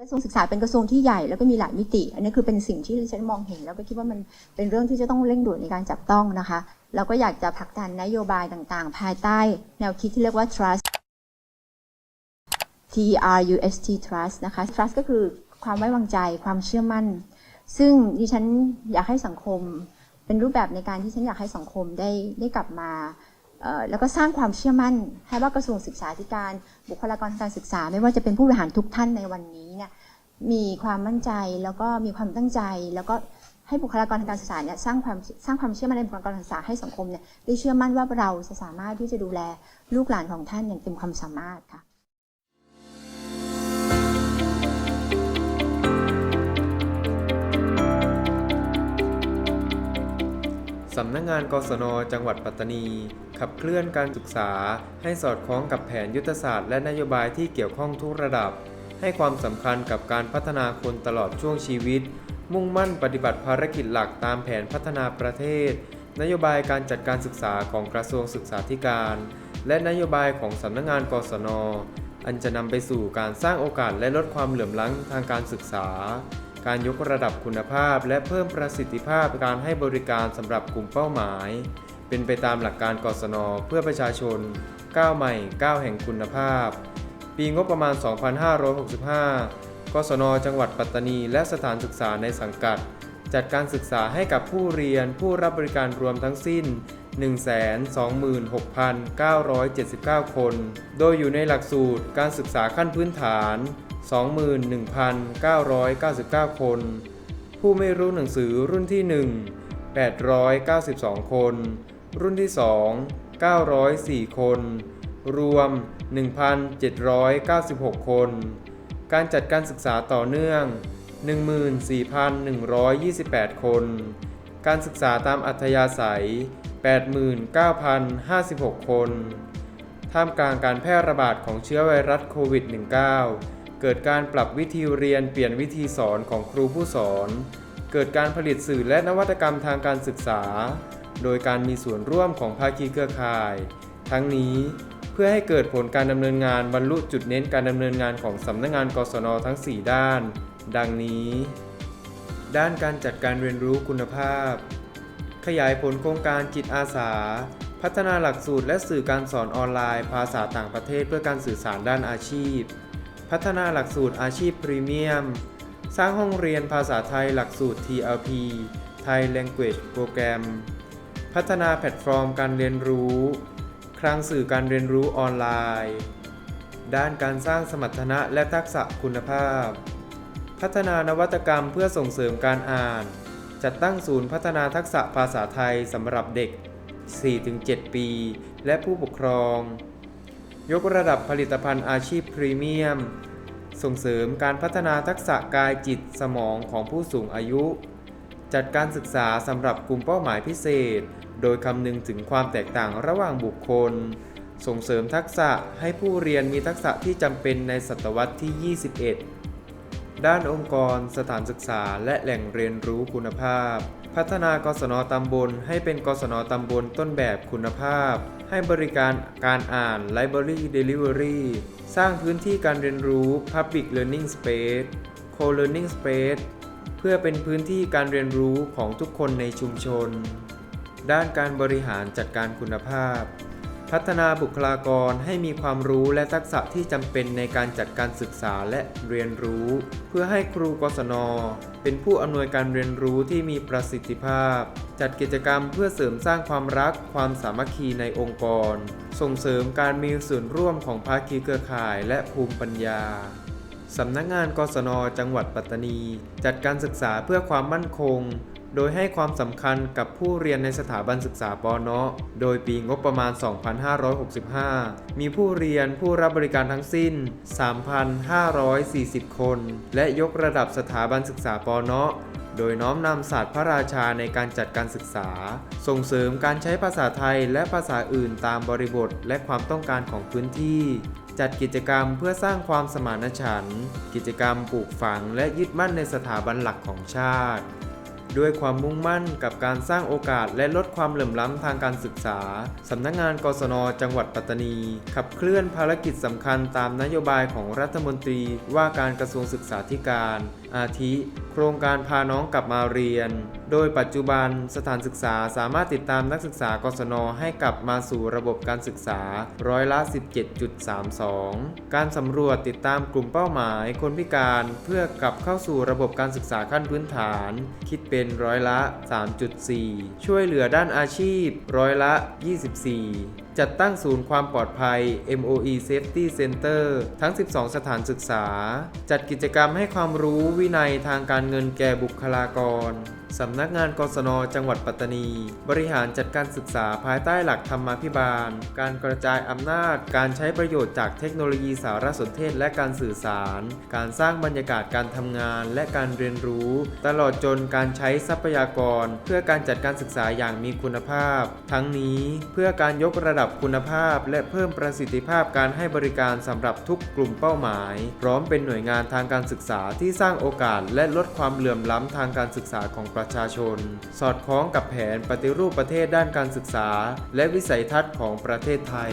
กระทรวงศึกษาเป็นกระทรวงที่ใหญ่แล้วก็มีหลายมิติ อันนี้คือเป็นสิ่งที่ฉันมองเห็น แล้วก็คิดว่ามันเป็นเรื่องที่จะต้องเร่งด่วนในการจับต้องนะคะแล้วก็อยากจะผลักดันนโยบายต่างๆ ภายใต้ แนวคิดที่เรียกว่า trust T R U S T trust นะคะ trust ก็คือความไว้วางใจความเชื่อมั่น ซึ่งดิฉันอยากให้สังคมเป็นรูปแบบในการที่ฉันอยากให้สังคมได้ได้กลับมา แล้วก็สร้างความเชื่อมั่นให้ว่ากระทรวงศึกษาธิการ บุคลากรทางการศึกษา ไม่ว่าจะเป็นผู้บริหารทุกท่านในวันนี้เนี่ยมีความมั่นใจแล้วก็มีความตั้งใจ แล้วก็ให้บุคลากรทางการศึกษาเนี่ยสร้างความสร้างความเชื่อมั่นในบุคลากรทางการศึกษาให้สังคมเนี่ยได้เชื่อมั่นว่าเราจะสามารถที่จะดูแลลูกหลานของท่านอย่างเต็มความสามารถค่ะสำนักงงานกศน จังหวัดปัตตานี ขับเคลื่อนการศึกษา ให้สอดคล้องกับแผนยุทธศาสตร์และนโยบายที่เกี่ยวข้องทุกระดับ ให้ความสำคัญกับการพัฒนาคนตลอดช่วงชีวิต มุ่งมั่นปฏิบัติภารกิจหลักตามแผนพัฒนาประเทศ นโยบายการจัดการศึกษาของกระทรวงศึกษาธิการ และนโยบายของสำนักงงานกศน อันจะนำไปสู่การสร้างโอกาสและลดความเหลื่อมล้ำทางการศึกษาการยกระดับคุณภาพและเพิ่มประสิทธิภาพการให้บริการสำหรับกลุ่มเป้าหมาย เป็นไปตามหลักการกศนเพื่อประชาชนก้าวใหม่ก้าวแห่งคุณภาพ ปีงบประมาณ 2565 กศน จังหวัดปัตตานี และสถานศึกษาในสังกัด จัดการศึกษาให้กับผู้เรียนผู้รับบริการรวมทั้งสิ้น 126,979 คน โดยอยู่ในหลักสูตรการศึกษาขั้นพื้นฐาน 21,999 คน ผู้ไม่รู้หนังสือรุ่นที่ 1 892 คน รุ่นที่ 2 904 คน รวม 1,796 คน การจัดการศึกษาต่อเนื่อง 14,128 คน การศึกษาตามอัธยาศัย 89,056 คน ท่ามกลางการแพร่ระบาดของเชื้อไวรัสโควิด -19 เกิดการปรับวิธีเรียนเปลี่ยนวิธีสอนของครูผู้สอน เกิดการผลิตสื่อและนวัตกรรมทางการศึกษา โดยการมีส่วนร่วมของภาคีเครือข่าย ทั้งนี้เพื่อให้เกิดผลการดำเนินงานบรรลุจุดเน้นการดำเนินงานของสำนักงานกศนทั้ง 4 ด้าน ดังนี้ ด้านการจัดการเรียนรู้คุณภาพ ขยายผลโครงการจิตอาสา พัฒนาหลักสูตรและสื่อการสอนออนไลน์ ภาษาต่างประเทศเพื่อการสื่อสารด้านอาชีพ พัฒนาหลักสูตรอาชีพพรีเมียม สร้างห้องเรียนภาษาไทยหลักสูตร TLP Thai Language Program พัฒนาแพลตฟอร์มการเรียนรู้ คลังสื่อการเรียนรู้ออนไลน์ ด้านการสร้างสมรรถนะและทักษะคุณภาพ พัฒนานวัตกรรมเพื่อส่งเสริมการอ่าน จัดตั้งศูนย์พัฒนาทักษะภาษาไทยสำหรับเด็ก 4-7 ปี และผู้ปกครอง ยกระดับผลิตภัณฑ์อาชีพพรีเมียม ส่งเสริมการพัฒนาทักษะกายจิตสมองของผู้สูงอายุ จัดการศึกษาสำหรับกลุ่มเป้าหมายพิเศษ โดยคำนึงถึงความแตกต่างระหว่างบุคคล ส่งเสริมทักษะให้ผู้เรียนมีทักษะที่จำเป็นในศตวรรษที่ 21 ด้านองค์กร สถานศึกษา และแหล่งเรียนรู้คุณภาพ พัฒนากศนตำบล ให้เป็นกศนตำบลต้นแบบคุณภาพ ให้บริการการอ่าน Library Delivery สร้างพื้นที่การเรียนรู้ Public Learning Space Co-Learning Space เพื่อเป็นพื้นที่การเรียนรู้ของทุกคนในชุมชน ด้านการบริหารจัดการคุณภาพ พัฒนาบุคลากรให้มีความรู้และทักษะที่จำเป็นในการจัดการศึกษาและเรียนรู้ เพื่อให้ครูกศน เป็นผู้อำนวยการเรียนรู้ที่มีประสิทธิภาพ จัดกิจกรรมเพื่อเสริมสร้างความรักความสามัคคีในองค์กร ส่งเสริมการมีส่วนร่วมของภาคีเครือข่ายและภูมิปัญญา สำนักงานกศน จังหวัดปัตตานี จัดการศึกษาเพื่อความมั่นคง โดยให้ความสำคัญกับผู้เรียนในสถาบันศึกษาปเนาะโดยปีงบประมาณ 2565 มีผู้เรียนผู้รับบริการทั้งสิ้น 3,540 คน และยกระดับสถาบันศึกษาปเนาะโดยน้อมนำศาสตร์พระราชาในการจัดการศึกษา ส่งเสริมการใช้ภาษาไทยและภาษาอื่นตามบริบทและความต้องการของพื้นที่ จัดกิจกรรมเพื่อสร้างความสมานฉันท์กิจกรรมปลูกฝังและยึดมั่นในสถาบันหลักของชาติ ด้วยความมุ่งมั่นกับการสร้างโอกาสและลดความเหลื่อมล้ำทางการศึกษา สำนักงานกศน จังหวัดปัตตานี ขับเคลื่อนภารกิจสำคัญตามนโยบายของรัฐมนตรีว่าการกระทรวงศึกษาธิการ อาทิ โครงการพาน้องกลับมาเรียน โดยปัจจุบันสถานศึกษาสามารถติดตามนักศึกษากศนให้กลับมาสู่ระบบการศึกษาร้อยละ 17.32 การสำรวจติดตามกลุ่มเป้าหมายคนพิการเพื่อกลับเข้าสู่ระบบการศึกษาขั้นพื้นฐาน คิดเป็นร้อยละ 3.4 ช่วยเหลือด้านอาชีพร้อยละ 24จัดตั้งศูนย์ความปลอดภัย MOE Safety Center ทั้ง 12 สถานศึกษา จัดกิจกรรมให้ความรู้วินัยทางการเงินแก่บุคลากร สำนักงานกศน จังหวัดปัตตานี บริหารจัดการศึกษาภายใต้หลักธรรมาภิบาล การกระจายอำนาจ การใช้ประโยชน์จากเทคโนโลยีสารสนเทศและการสื่อสาร การสร้างบรรยากาศการทำงานและการเรียนรู้ ตลอดจนการใช้ทรัพยากร เพื่อการจัดการศึกษาอย่างมีคุณภาพ ทั้งนี้เพื่อการยกระดับคุณภาพ และเพิ่มประสิทธิภาพการให้บริการสำหรับทุกกลุ่มเป้าหมาย พร้อมเป็นหน่วยงานทางการศึกษาที่สร้างโอกาสและลดความเหลื่อมล้ำทางการศึกษาของประชาชน สอดคล้องกับแผนปฏิรูปประเทศด้านการศึกษา และวิสัยทัศน์ของประเทศไทย